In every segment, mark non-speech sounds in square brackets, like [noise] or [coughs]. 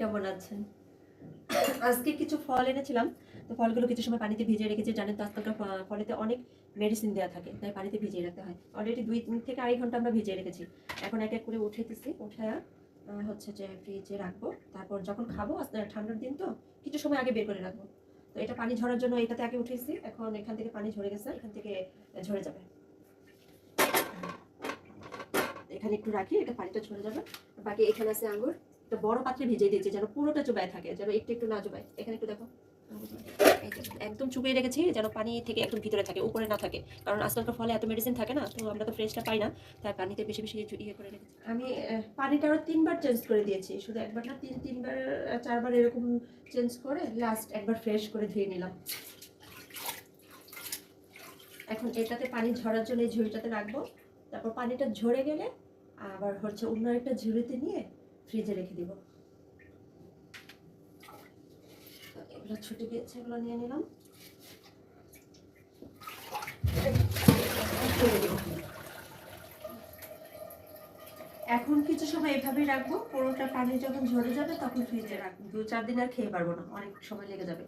কেমন আছেন? আজকে কিছু ফল এনেছিলাম। তো ফলগুলো কিছু সময় পানিতে ভিজিয়ে রেখেছি। জানেন তো, আজকালকার ফলেতে অনেক মেডিসিন দেওয়া থাকে। তাই পানিতে ভিজিয়ে রাখতে হয়। অলরেডি দুই থেকে আড়াই ঘণ্টা আমরা ভিজিয়ে রেখেছি। এখন এক এক করে উঠে দিচ্ছি উঠায়া হচ্ছে যে ফ্রিজে রাখব। তারপর যখন খাব ঠান্ডার দিন তো, কিছু সময় আগে বের করে রাখব। তো এটা পানি ঝরার জন্য এটাতে আগে উঠেছি। এখন এখান থেকে পানি ঝরে গেছে। এখান থেকে ঝরে যাবে। এখানে একটু রাখি, এটা পানিটা ঝরে যাবে। বাকি এখানে আছে আঙ্গুর। একটা বড় পাত্রে ভেজে দিয়েছি, যেন পুরোটা চুবায় থাকে, যেন একটু একটু না চুবায়। এখানে একটু দেখো। একদম চুবিয়ে রেখেছি, যেন পানি থেকে একদম ভিতরে থাকে, উপরে না থাকে। কারণ আজকালকার ফলে এত মেডিসিন থাকে না, তো আমরা তো ফ্রেশটা পাই না, তাই পানিতে বেশি বেশি চু- ইয়ে করে রেখেছি। আমি পানিটা আরও তিনবার চেঞ্জ করে দিয়েছি, শুধু একবার না, তিন, তিনবার চারবার এরকম চেঞ্জ করে লাস্ট একবার ফ্রেশ করে ধুয়ে নিলাম। এখন এটাতে পানি ঝরার জন্য এই ঝুড়িটাতে রাখব। তারপর পানিটা ঝরে গেলে আবার হচ্ছে অন্য একটা ঝুড়িতে নিয়ে ফ্রিজে রেখে দিব। এগুলো ছুটে এগুলো নিয়ে নিলাম। এখন কিছু সময় এভাবেই রাখব। পুরোটা পানি যখন ঝরে যাবে, তখন ফ্রিজে রাখব। দু চার দিন আর খেয়ে পারব না, অনেক সময় লেগে যাবে।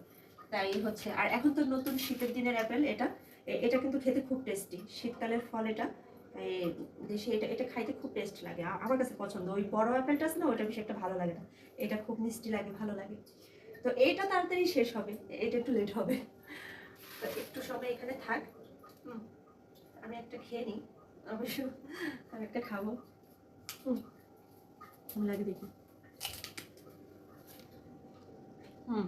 তাই হচ্ছে, আর এখন তো নতুন শীতের দিনের অ্যাপেল এটা। এটা কিন্তু খেতে খুব টেস্টি। শীতকালের ফল এটা। দেশে এটা এটা খাইতে খুব টেস্ট লাগে। আমার কাছে পছন্দ। ওই বড় অ্যাপেলটা আছে না, ওইটা বেশি একটা ভালো লাগে না। এটা খুব মিষ্টি লাগে, ভালো লাগে। তো এইটা তাড়াতাড়ি শেষ হবে। এটা একটু লেট হবে। তো একটু সময় এখানে থাক। আমি একটা খেয়ে নিই। অবশ্য আমি একটা খাব। হুম লাগে দেখি হুম,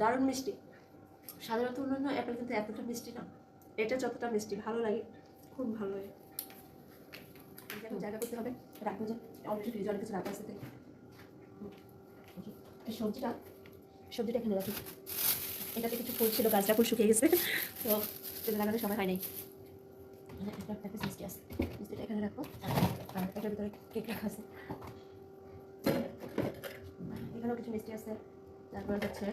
দারুণ মিষ্টি। সাধারণত অন্যান্য অ্যাপেল কিন্তু এতটা মিষ্টি না। এটা যতটা মিষ্টি, ভালো লাগে, খুব ভালো লাগে। এখন জায়গা করতে হবে যে সবজিটা সবজিটা এটাতে কিছু ফুল ছিল, গাছটা শুকিয়ে গেছে, তো সময় হয় মিষ্টি আছে। মিষ্টিটা আর কেক রাখা আছে। এখানেও কিছু মিষ্টি তারপর হচ্ছে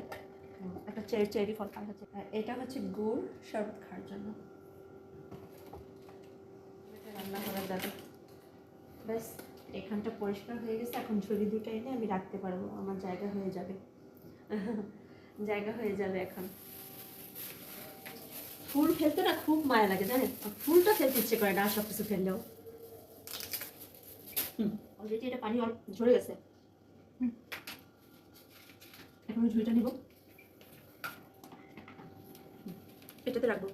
একটা চেরি চেরি ফল খাওয়া হচ্ছে এটা হচ্ছে গুড় শরবত খাওয়ার জন্য। রান্না করা যাবে ব্যাস, এখানটা পরিষ্কার হয়ে গেছে। এখন ঝুড়ি দুটো এনে আমি রাখতে পারব। আমার জায়গা হয়ে যাবে। [laughs] জায়গা হয়ে যাবে এখন। ফুল ফেলতে না খুব মায়া লাগে, জানেন? ফুলটা ফেলতে ইচ্ছে করে না সব কিছু ফেললেও অলরেডি এটা পানি ঝরে গেছে। এখন ঝুড়িটা নিব হুম, এটাতে রাখব।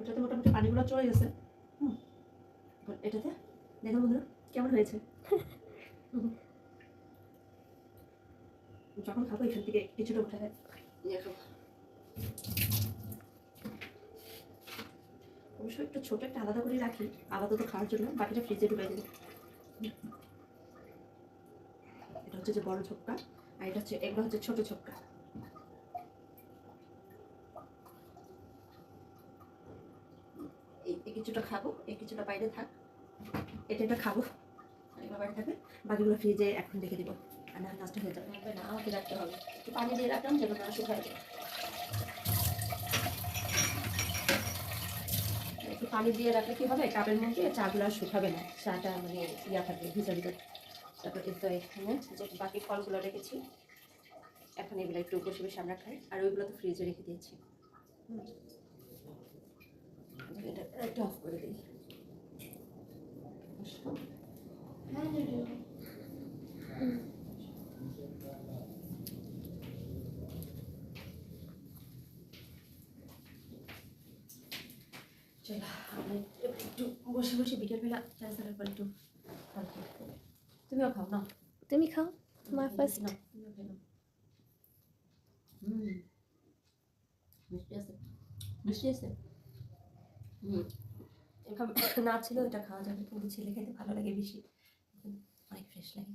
ওটাতে মোটামুটি পানিগুলো চলে গেছে। হুম। এটাতে দেখো বন্ধুরা কেমন হয়েছে। যখন খাব এখান থেকে কিছুটা উঠে নিয়ে খাব। অবশ্য একটু ছোট একটা আলাদা করে রাখি আপাতত খাওয়ার জন্য বাকিটা ফ্রিজে ঢুকাই দেবো। এটা হচ্ছে যে বড় ছোপকা আর এটা হচ্ছে এগুলো হচ্ছে ছোট ছোপকা এই এই কিছুটা খাব এই কিছুটা বাইরে থাক। এটা এটা খাব। এগুলো বাইরে থাকবে। বাকিগুলো ফ্রিজে এখন রেখে দিব। আর না নষ্ট হয়ে যাবে। না, আমাকে রাখতে হবে। একটু পানি দিয়ে রাখলাম যেন না শুকায় একটু পানি দিয়ে রাখলে কি হবে? কাপের মধ্যে চাগুলো আর শুকাবে না। চাটা মানে ইয়া থাকবে, ভিজা ভিজা। তারপর কিন্তু এখানে যে বাকি ফলগুলো রেখেছি। এখন এগুলো একটু বসে বসে আমরা খাই আর ওইগুলো তো ফ্রিজে রেখে দিয়েছি। হুম। এটা একটু অফ করে দিই বিকেলবেলা চা একটু তুমিও খাও না তুমি খাও মা ফার্স্ট না হুম, মিষ্টি আছে মিষ্টি আছে। [coughs] না ছিল এটা খাওয়া যাবে কিন্তু ছেলে খেতে ভালো লাগে বেশি। অনেক ফ্রেশ লাগে।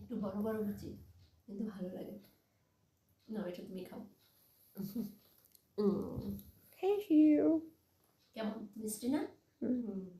একটু বড় বড় লুচি কিন্তু ভালো লাগে। না এটা তুমি খাও। কেমন? মিষ্টি না? হুম।